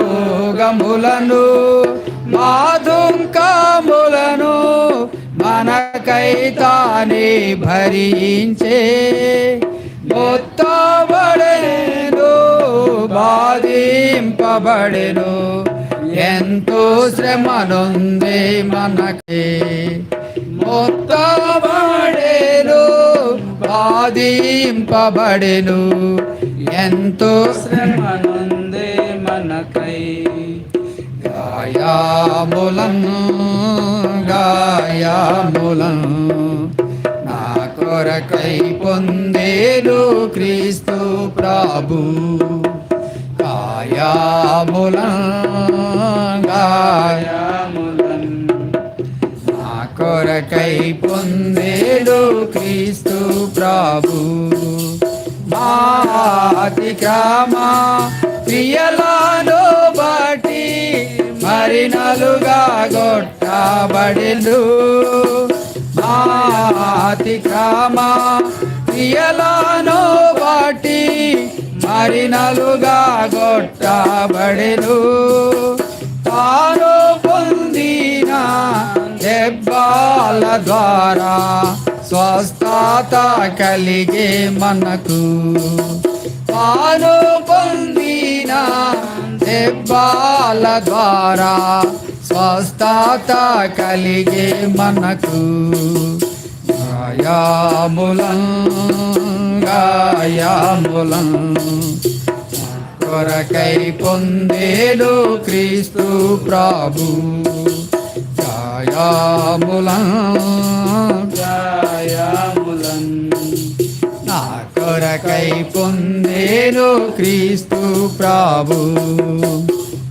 రోగములను మాధుంకములను మనకై తానే భరించే మొత్తబడేను బాధింపబడెను ఎంతో శ్రమనుంది మనకి. మొత్తబడేను బాధింపబడెను ఎంతో శ్రమనుంది మనకి. గాయాములను గాయాములను నా కొరకై పొందేను క్రీస్తు ప్రభు. గాయాములను గాయ యాములన్ నా కొరకై పొందేడు క్రీస్తు ప్రభు. మాతిక్రమ ప్రియలా మరినలుగా గొట్టబడిలు మాతిక్రమ క్రియలను బట్టి మరినలుగా గొట్టబడిలు తాను పొందిన దెబ్బాల ద్వారా స్వస్థత కలిగే మనకు. తాను పొందిన దేవాల ద్వారా స్వస్థత కలిగే మనకు గాయాములం గాయాములం కొరకై పొందేడు క్రీస్తు ప్రభు. గాయాములం కై పొందేను క్రీస్తు ప్రభు.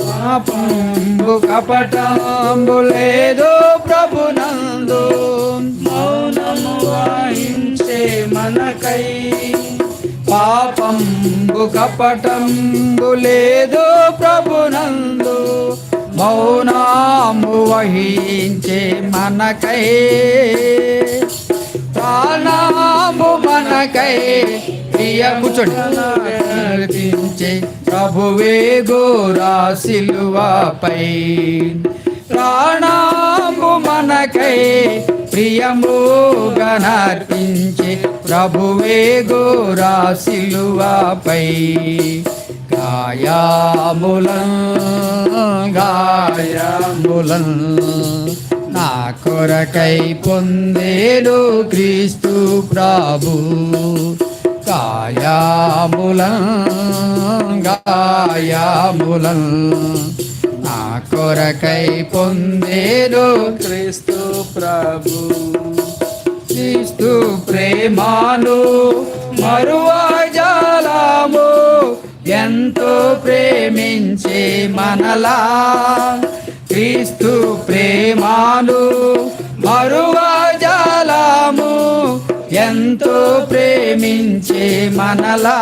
పాపంబు కపటాంబు లేదు ప్రభునందు మౌనము వాయించే మనకై. పాపంబు కపటంబు లేదు ప్రభునందు మౌనాము వహించే మనకై. ప్రాణాము మనకై. ప్రియ కూర్చోండి. ప్రభువే గోరా సిలువపై ప్రాణాము మనకై ప్రియము నర్పించే ప్రభువే గోరా సిలువపై గాయాములం గాయాములం నా కొరకై పొందేడు క్రీస్తు ప్రభు. గాయాములం గాయాములం. నా కొరకై పొందేను క్రీస్తు ప్రభు. క్రీస్తు ప్రేమాను మరువజాలము. ఎంతో ప్రేమించే మనలా. క్రీస్తు ప్రేమాను మరువజాలము. ఎంతో ప్రేమించే మనలా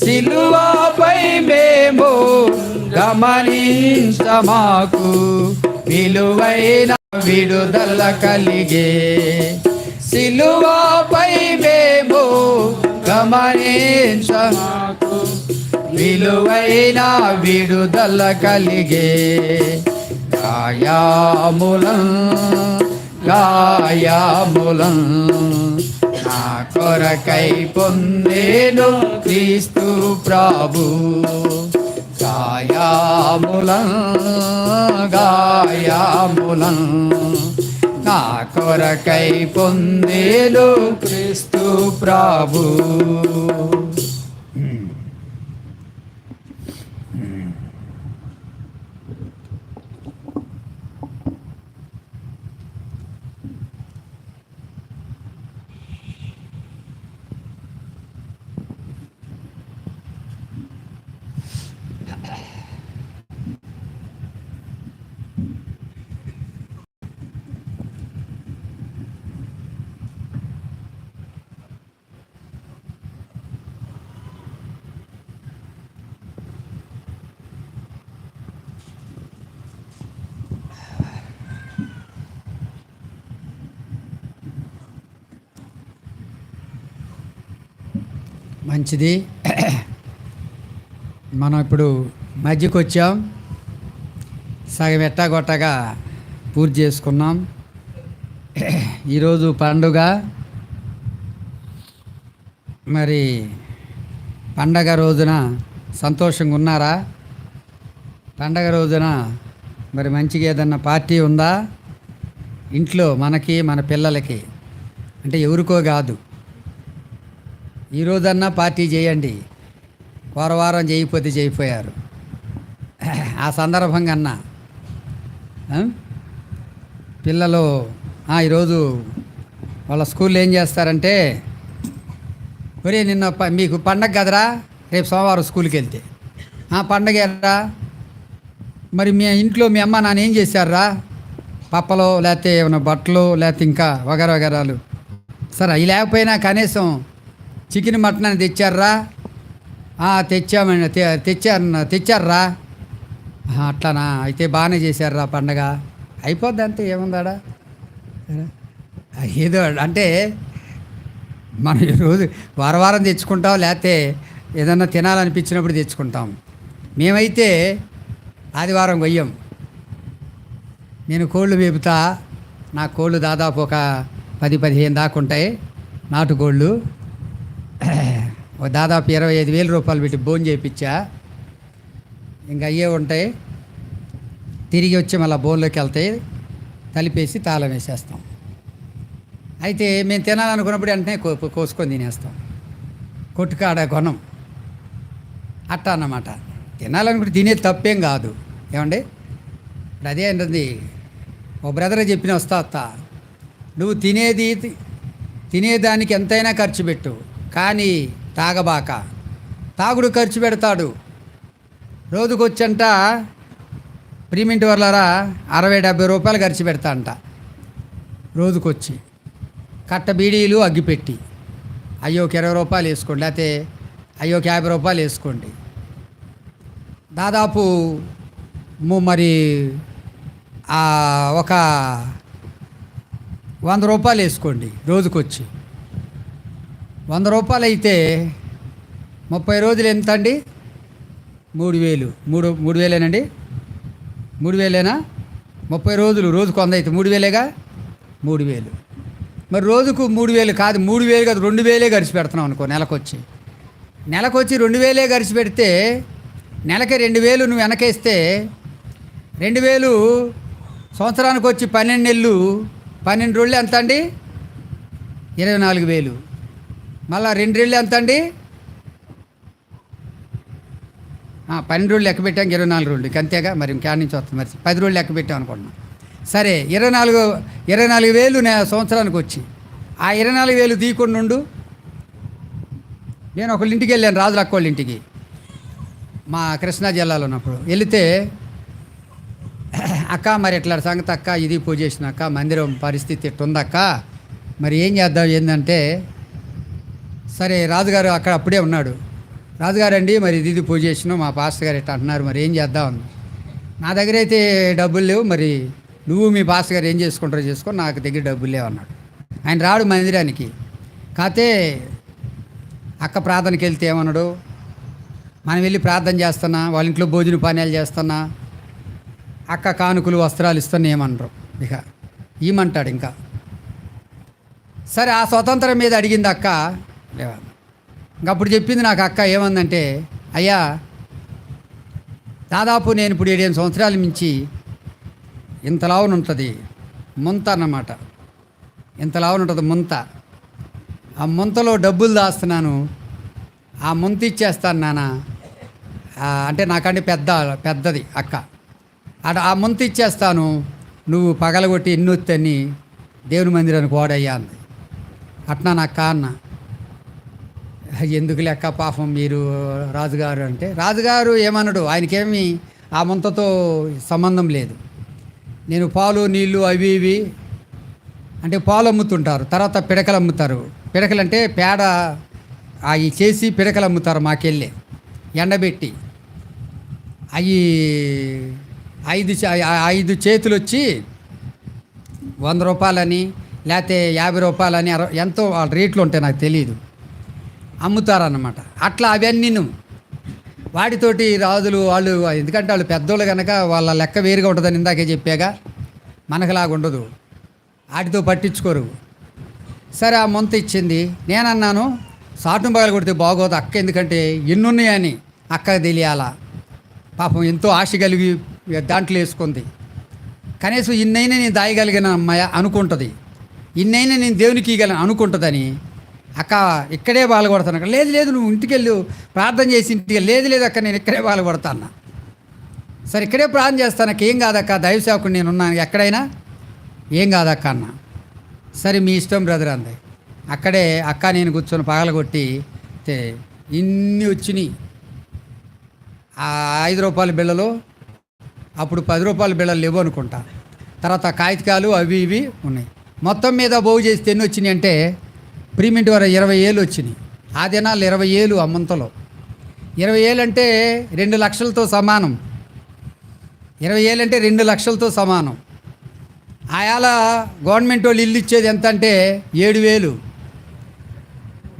సిలువపై మేము గమనించమాకు విలువైన విడుదల కలిగే సిలువపై మేము గమనించమాకు విలువైన విడుదల కలిగే గాయాములం గాయాములం. నా కొరకై పొందేను క్రీస్తు ప్రభు. గాయాములం గాయాములం. నా కొరకై పొందేను క్రీస్తు ప్రభు. మంచిది. మనం ఇప్పుడు మధ్యకి వచ్చాం సగం ఎట్టాగొట్టగా పూర్తి చేసుకున్నాం. ఈరోజు పండుగ. మరి పండగ రోజున సంతోషంగా ఉన్నారా? పండగ రోజున మరి మంచిగా ఏదన్నా పార్టీ ఉందా? ఇంట్లో మనకి మన పిల్లలకి. అంటే ఎవరికో కాదు. ఈరోజన్నా పార్టీ చేయండి. వారం వారం చేయకపోతే చేయిపోయారు ఆ సందర్భంగా అన్నా పిల్లలు ఈరోజు వాళ్ళ స్కూల్లో ఏం చేస్తారంటే ఒరే నిన్న ప- మీకు పండగ కదరా? రేపు సోమవారం స్కూల్కి వెళ్తే. "ఆ, పండగ ఎర్రా మరి మీ ఇంట్లో మీ అమ్మ నాన్న ఏం చేశారా? పప్పలు లేకపోతే ఏమైనా బట్టలు లేకపోతే ఇంకా వగర వగరాలు. సరే అవి లేకపోయినా కనీసం చికెన్ మటన్ అని తెచ్చారా? "ఆ, తెచ్చామండి. తె- తెచ్చారు తెచ్చారా? అట్లానా? అయితే బాగానే చేశారా పండగ. అయిపోద్ది అంతే ఏముందాడా? ఏదో అంటే మనం ఈరోజు వారం వారం తెచ్చుకుంటాం లేకపోతే ఏదన్నా తినాలనిపించినప్పుడు తెచ్చుకుంటాం. మేమైతే ఆదివారం కొయ్యం. నేను కోళ్ళు మేపుతా. నా కోళ్ళు దాదాపు ఒక పది పదిహేను దాకా ఉంటాయి. నాటుకోళ్ళు దాదాపు ఇరవై ఐదు వేల రూపాయలు పెట్టి భోజనం చేయించా. ఇంకా అయ్యే ఉంటాయి. తిరిగి వచ్చి మళ్ళీ బోన్లోకి వెళ్తాయి తలిపేసి తాళం వేసేస్తాం. అయితే మేము తినాలనుకున్నప్పుడు వెంటనే కో కోసుకొని తినేస్తాం. కొట్టుకాడ కొనం అట్ట అన్నమాట. తినాలనుకుంటే తినేది తప్పేం కాదు. ఏమండి? ఇప్పుడు అదే అంటుంది. ఓ బ్రదర్ చెప్పిన వస్తా వస్తా. నువ్వు తినేది తి- తినేదానికి ఎంతైనా ఖర్చు పెట్టు. కానీ తాగబాక. తాగుడు ఖర్చు పెడతాడు. రోజుకొచ్చంట ప్రీమింట్ వర్లరా అరవై డెబ్బై రూపాయలు ఖర్చు పెడతా అంట రోజుకొచ్చి కట్ట బీడీలు అగ్గిపెట్టి. అయ్యోకి ఇరవై రూపాయలు వేసుకోండి లేకపోతే అయ్యోకి యాభై రూపాయలు వేసుకోండి. దాదాపు మరి ఆ, ఒక వంద రూపాయలు వేసుకోండి రోజుకొచ్చి. వంద రూపాయలు అయితే ముప్పై రోజులు ఎంత అండి మూడు వేలు. మూడు మూడు వేలేనండి? మూడు వేలేనా? ముప్పై రోజులు రోజుకు వంద అయితే మూడు వేలేగా? మూడు వేలు. మరి రోజుకు మూడు వేలు కాదు మూడు వేలు కాదు రెండు వేలే ఖర్చు పెడుతున్నాం అనుకో నెలకొచ్చి. నెలకొచ్చి రెండు వేలే ఖర్చు పెడితే నెలకి రెండు వేలు నువ్వు వెనకేస్తే రెండు వేలు సంవత్సరానికి వచ్చి పన్నెండు నెలలు పన్నెండు రోజులు ఎంత అండి ఇరవై నాలుగు వేలు. మళ్ళా రెండు రెళ్ళు ఎంత అండి? పన్నెండు రోజులు లెక్క పెట్టాం ఇరవై నాలుగు రోజులు అంతేగా మరి ఇంకేడ నుంచి వస్తుంది? మరి పది రోజులు లెక్క పెట్టాం అనుకుంటున్నాం. సరే ఇరవై నాలుగు ఇరవై నాలుగు వేలు నా సంవత్సరానికి వచ్చి. ఆ ఇరవై నాలుగు వేలు తీయకుండా ఉండు. నేను ఒకళ్ళ ఇంటికి వెళ్ళాను రాజుల అక్కోళ్ళ ఇంటికి. మా కృష్ణా జిల్లాలో ఉన్నప్పుడు. వెళితే అక్క మరి ఎట్లా సంగతి అక్క ఇది పూజ చేసిన అక్క మందిరం పరిస్థితి ఇట్టుందక్క. మరి ఏం చేద్దాం ఏంటంటే సరే రాజుగారు అక్కడ అప్పుడే ఉన్నాడు. రాజుగారు అండి మరి ఇది పూజ చేసినాం మా పాస్టర్ గారు ఇట్లా అంటున్నారు మరి ఏం చేద్దాం నా దగ్గర అయితే డబ్బులు లేవు మరి నువ్వు మీ పాస్టర్ గారు ఏం చేసుకుంటారో చేసుకో నాకు దగ్గర డబ్బులు లేవు అన్నాడు. ఆయన రాడు మందిరానికి. కాతే అక్క ప్రార్థనకి వెళ్తే ఏమన్నాడు? మనం వెళ్ళి ప్రార్థన చేస్తున్నా వాళ్ళ ఇంట్లో భోజన పానీయాలు చేస్తున్నా అక్క కానుకలు వస్త్రాలు ఇస్తున్నా ఏమనరు. ఇక ఏమంటాడు ఇంకా. సరే ఆ స్వతంత్రం మీద అడిగింది అక్క అప్పుడు చెప్పింది నాకు అక్క ఏమందంటే అయ్యా దాదాపు నేను ఇప్పుడు ఏడేడు సంవత్సరాల మించి ఇంతలావున ఉంటుంది ముంత అన్నమాట. ఇంతలావున ఉంటుంది ముంత. ఆ ముంతలో డబ్బులు దాస్తున్నాను ఆ ముంత ఇచ్చేస్తాను నాన్న అంటే నాకంటే పెద్ద పెద్దది అక్క. అట ఆ ముంత ఇచ్చేస్తాను నువ్వు పగలగొట్టి ఎన్నొత్తని దేవుని మందిరానికి ఓడయ్యా అంది. అట్నా నా అక్క అన్న. ఎందుకు లెక్క పాపం మీరు రాజుగారు అంటే? రాజుగారు ఏమన్నాడు ఆయనకేమి ఆ ముంతతో సంబంధం లేదు. నేను పాలు నీళ్ళు అవి ఇవి అంటే పాలు అమ్ముతుంటారు తర్వాత పిడకలు అమ్ముతారు. పిడకలు అంటే పేడ అవి చేసి పిడకలు అమ్ముతారు మాకెళ్ళి ఎండబెట్టి. అవి ఐదు చే- ఐదు చేతులు వచ్చి వంద రూపాయలని లేకపోతే యాభై రూపాయలని ఎంతో వాళ్ళ రేట్లు ఉంటాయి నాకు తెలియదు అమ్ముతారన్నమాట. అట్లా అవన్నీ వాటితోటి రాజులు వాళ్ళు ఎందుకంటే వాళ్ళు పెద్దోళ్ళు కనుక వాళ్ళ లెక్క వేరుగా ఉంటుందని ఇందాకే చెప్పాగా మనకులాగా ఉండదు వాటితో పట్టించుకోరు. సరే ఆ ముంత ఇచ్చింది. నేనన్నాను సాటును పగలు కొడితే బాగోదు అక్క ఎందుకంటే ఎన్నున్నాయని అక్క తెలియాలా. పాపం ఎంతో ఆశ కలిగి దాంట్లో వేసుకుంది. కనీసం ఇన్నైనా నేను దాయగలిగిన అమ్మాయ అనుకుంటుంది. ఇన్నైనా నేను దేవునికి ఇవ్వగలను అనుకుంటుందని అక్క ఇక్కడే బాలగొడతాను అక్క. లేదు లేదు నువ్వు ఇంటికి వెళ్ళు ప్రార్థన చేసి ఇంటికి లేదు లేదు అక్క నేను ఇక్కడే బాలగొడతాను సరే ఇక్కడే ప్రార్థన చేస్తాను అక్క. ఏం కాదక్క? దైవ సేవకుడు నేను ఉన్నాను. ఎక్కడైనా? ఏం కాదక్క అన్న. సరే మీ ఇష్టం బ్రదర్ అంది. అక్కడే అక్క నేను కూర్చొని పగలగొట్టి ఇన్ని వచ్చినాయి. ఆ ఐదు రూపాయల బిళ్ళలు అప్పుడు పది రూపాయల బిళ్ళలు లేవు అనుకుంటా. తర్వాత కాగితకాలు అవి ఇవి ఉన్నాయి. మొత్తం మీద బాగు చేస్తే ఎన్ని వచ్చినాయి అంటే ప్రీమింట్ వారు ఇరవై ఏళ్ళు వచ్చినాయి. ఆ దినాలు ఇరవై ఏళ్ళు అమ్మంతలో ఇరవై ఏళ్ళు అంటే రెండు లక్షలతో సమానం. ఇరవై ఏళ్ళు అంటే రెండు లక్షలతో సమానం. ఆయాల గవర్నమెంట్ వాళ్ళు ఇల్లు ఇచ్చేది ఎంత అంటే ఏడు వేలు.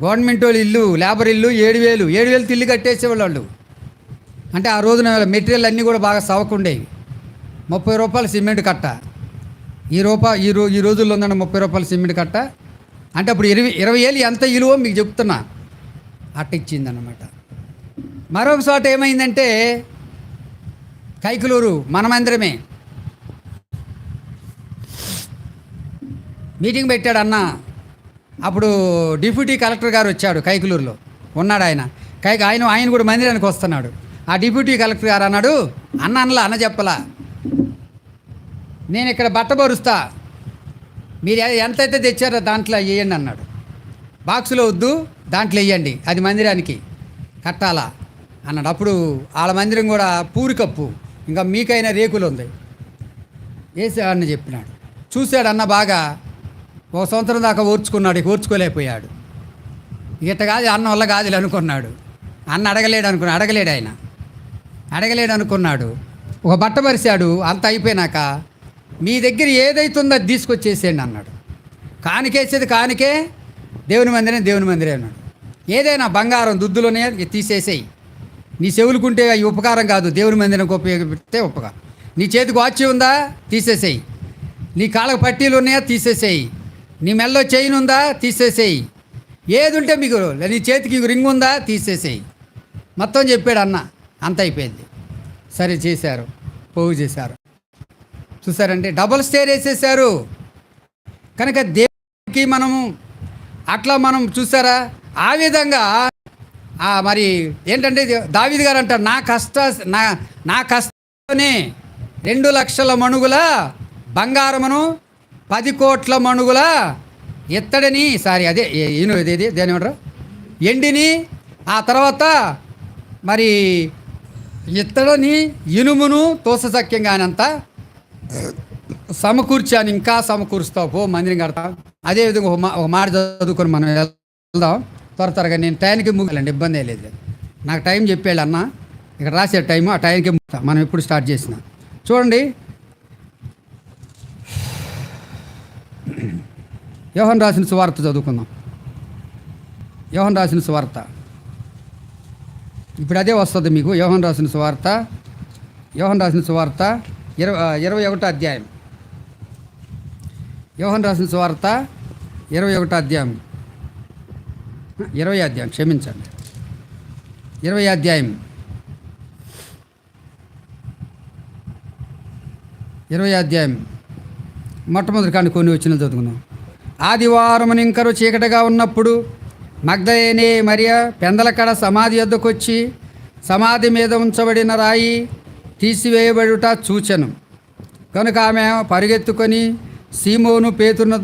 గవర్నమెంట్ వాళ్ళు ఇల్లు లేబర్ ఇల్లు ఏడు వేలు. ఏడు వేలు తిల్లు కట్టేసేవాళ్ళు. వాళ్ళు అంటే ఆ రోజున మెటీరియల్ అన్నీ కూడా బాగా సవకుండేవి. ముప్పై రూపాయలు సిమెంట్ కట్ట. ఈ రూపా ఈ రో ఈ రోజుల్లో ఉందండి ముప్పై రూపాయలు సిమెంట్ కట్ట. అంటే అప్పుడు ఇరవై ఇరవై ఏళ్ళు ఎంత విలువో మీకు చెప్తున్నా. అట్ట ఇచ్చిందన్నమాట మరొక చోట ఏమైందంటే కైకులూరు మనమందరమే. మీటింగ్ పెట్టాడు అన్న. అప్పుడు డిప్యూటీ కలెక్టర్ గారు వచ్చాడు కైకులూరులో. ఉన్నాడు ఆయన. కైక ఆయన ఆయన కూడా మందిరానికి వస్తున్నాడు. ఆ డిప్యూటీ కలెక్టర్ గారు అన్నాడు అన్న అనలా అన్న చెప్పలా. నేను ఇక్కడ బట్ట బరుస్తా. మీరు ఎంత ఎంతైతే తెచ్చారో దాంట్లో వేయండి అన్నాడు. బాక్సులో వద్దు దాంట్లో వేయండి అది మందిరానికి కట్టాలా అన్నాడు. అప్పుడు వాళ్ళ మందిరం కూడా పూరి కప్పు ఇంకా మీకైనా రేకులు ఉంది. వేసేవాడిని చెప్పినాడు. చూశాడు అన్న బాగా ఒక సంవత్సరం దాకా ఓర్చుకున్నాడు ఇక ఓర్చుకోలేకపోయాడు. ఇట్ట కాదు అన్న వల్ల కాదులే అనుకున్నాడు. అన్న అడగలేడు అనుకున్నాడు అడగలేడు ఆయన. అడగలేడు అనుకున్నాడు. ఒక బట్ట పరిశాడు అంత అయిపోయినాక మీ దగ్గర ఏదైతుందో అది తీసుకొచ్చేసేయండి అన్నాడు. కానికేసేది కానికే దేవుని మందిరే దేవుని మందిరే అన్నాడు. ఏదైనా బంగారం దుద్దులోనే తీసేసేయి. నీ చెవులుకుంటే అవి ఉపకారం కాదు దేవుని మందిరంకి ఉపయోగపెడితే ఉపకారం. నీ చేతికి వాచి ఉందా? తీసేసేయి. నీ కాళ్ళకు పట్టీలు ఉన్నాయా? తీసేసేయి. నీ మెల్లో చైన్ ఉందా? తీసేసేయి. ఏది ఉంటే మీకు నీ చేతికి రింగ్ ఉందా? తీసేసేయి. మొత్తం చెప్పాడు అన్న. అంత అయిపోయింది. సరే చేశారు. పోగు చేశారు. చూసారంటే డబుల్ స్టేర్ వేసేసారు కనుక దేవునికి మనము అట్లా మనం చూసారా? ఆ విధంగా మరి ఏంటంటే దావిది గారు అంటారు నా కష్ట నా నా కష్టనే రెండు లక్షల మణుగుల బంగారమును పది కోట్ల మణుగుల ఎత్తడిని సారీ అదే ఏ- ఈను దేని ఏమంటారు ఎండిని ఆ తర్వాత మరి ఇత్తడని ఇనుమును తోససక్యంగానంత సమకూర్చాను ఇంకా సమకూరుస్తావు. పో మందిరం కడతా. అదేవిధంగా ఒక మా ఒక మాట చదువుకొని మనం వెళ్దాం. త్వర త్వరగా నేను టైంకి ముగ్గాలండి ఇబ్బంది లేదు. నాకు టైం చెప్పాడు అన్న. ఇక్కడ రాసే టైం ఆ టైంకి ముగ్గుతా మనం ఎప్పుడు స్టార్ట్ చేసిన. చూడండి. యోహన్ రాసిన సువార్త చదువుకుందాం. యోహన్ రాసిన సువార్త. ఇప్పుడు అదే వస్తుంది మీకు. యోహన్ రాసిన సువార్త. యోహన్ రాసిన సువార్త. ఇరవై ఇరవై ఒకటో అధ్యాయం. యోహన్ రాసిన సువార్త ఇరవై ఒకటో అధ్యాయం. ఇరవై అధ్యాయం క్షమించండి. ఇరవై అధ్యాయం. ఇరవై అధ్యాయం. మొట్టమొదటి కానీ కొన్ని వచ్చిన చదువుకున్నాం ఆదివారం ఇంకరు చీకటిగా ఉన్నప్పుడు మగ్ధలేనే మరియ పెందలకడ సమాధి వద్దకు వచ్చి సమాధి మీద ఉంచబడిన రాయి తీసివేయబడుట చూచెను కనుక ఆమె పరిగెత్తుకొని సీమోను పేతున్నతో